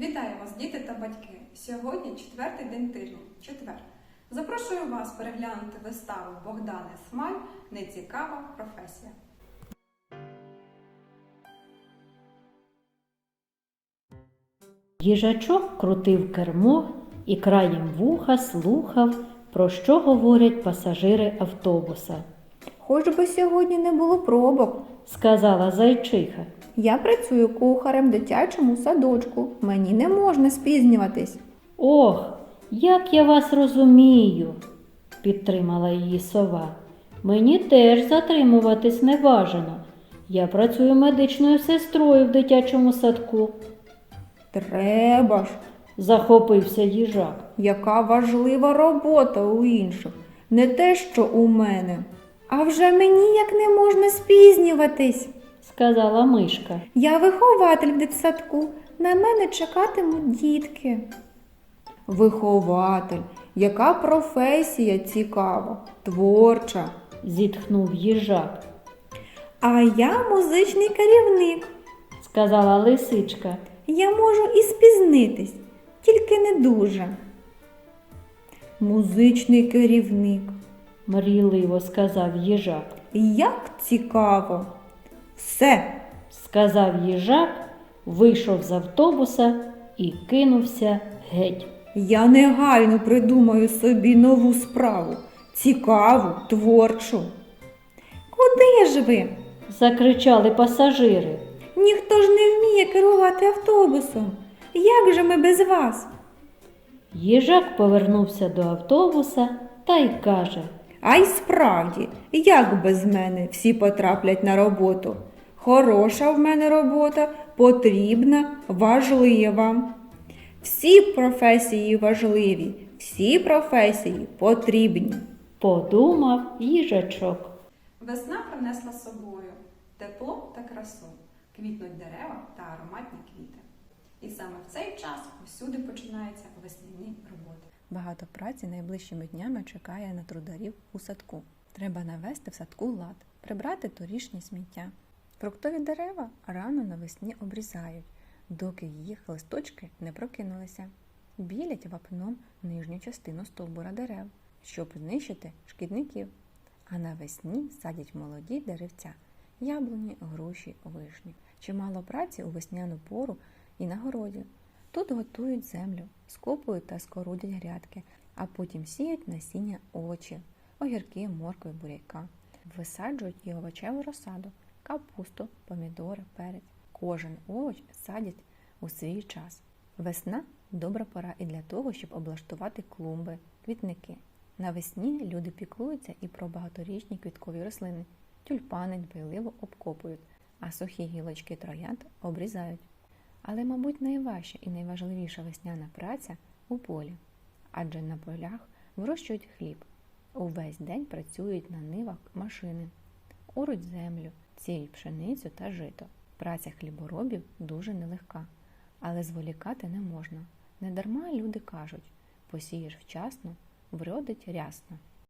Вітаю вас, діти та батьки! Сьогодні четвертий день тижня, четвер. Запрошую вас переглянути виставу Богдани Смаль Нецікава професія. Їжачок крутив кермо і краєм вуха слухав, про що говорять пасажири автобуса, Хоч би сьогодні не було пробок. сказала зайчиха. Я працюю кухарем в дитячому садочку. Мені не можна спізнюватись. Ох, як я вас розумію, підтримала її сова. Мені теж затримуватись не бажано. Я працюю медичною сестрою в дитячому садку, Треба ж, захопився їжак. яка важлива робота у інших, не те, що у мене. А вже мені як не можна спізнюватись. Сказала мишка. Я вихователь в дитсадку. На мене чекатимуть дітки. Вихователь, яка професія цікава, творча. зітхнув їжак, А я музичний керівник. сказала лисичка. Я можу і спізнитись, тільки не дуже. Музичний керівник. мрійливо сказав їжак. Як цікаво. Все, Сказав їжак, вийшов з автобуса і кинувся геть. я негайно придумаю собі нову справу. Цікаву, творчу. Куди ж ви? Закричали пасажири. Ніхто ж не вміє керувати автобусом. Як же ми без вас? Їжак повернувся до автобуса та й каже: А й справді, як без мене всі потраплять на роботу? Хороша в мене робота, потрібна, важлива. Всі професії важливі, всі професії потрібні. подумав їжачок. Весна принесла з собою тепло та красу, квітнуть дерева та ароматні квіти. І саме в цей час усюди починаються весняні роботи. Багато праці найближчими днями чекає на трударів у садку. Треба навести в садку лад, прибрати торішнє сміття. Фруктові дерева рано навесні обрізають, доки їх листочки не прокинулися. Білять вапном нижню частину стовбура дерев, щоб знищити шкідників. А навесні садять молоді деревця яблуні, груші, вишні. Чимало праці у весняну пору і на городі. Тут готують землю, скопують та скорудять грядки, а потім сіють насіння овочів, огірки, моркви, буряка. Висаджують і овочеву розсаду, капусту, помідори, перець. Кожен овоч садять у свій час. Весна добра пора і для того, щоб облаштувати клумби, квітники. Навесні люди піклуються і про багаторічні квіткові рослини. Тюльпани дбайливо обкопують, а сухі гілочки троянд обрізають. Але, мабуть, найважча і найважливіша весняна праця у полі, адже на полях вирощують хліб. Увесь день працюють на нивах машини, уруть землю, сіють пшеницю та жито. Праця хліборобів дуже нелегка, але зволікати не можна. Недарма люди кажуть посієш вчасно, вродить рясно.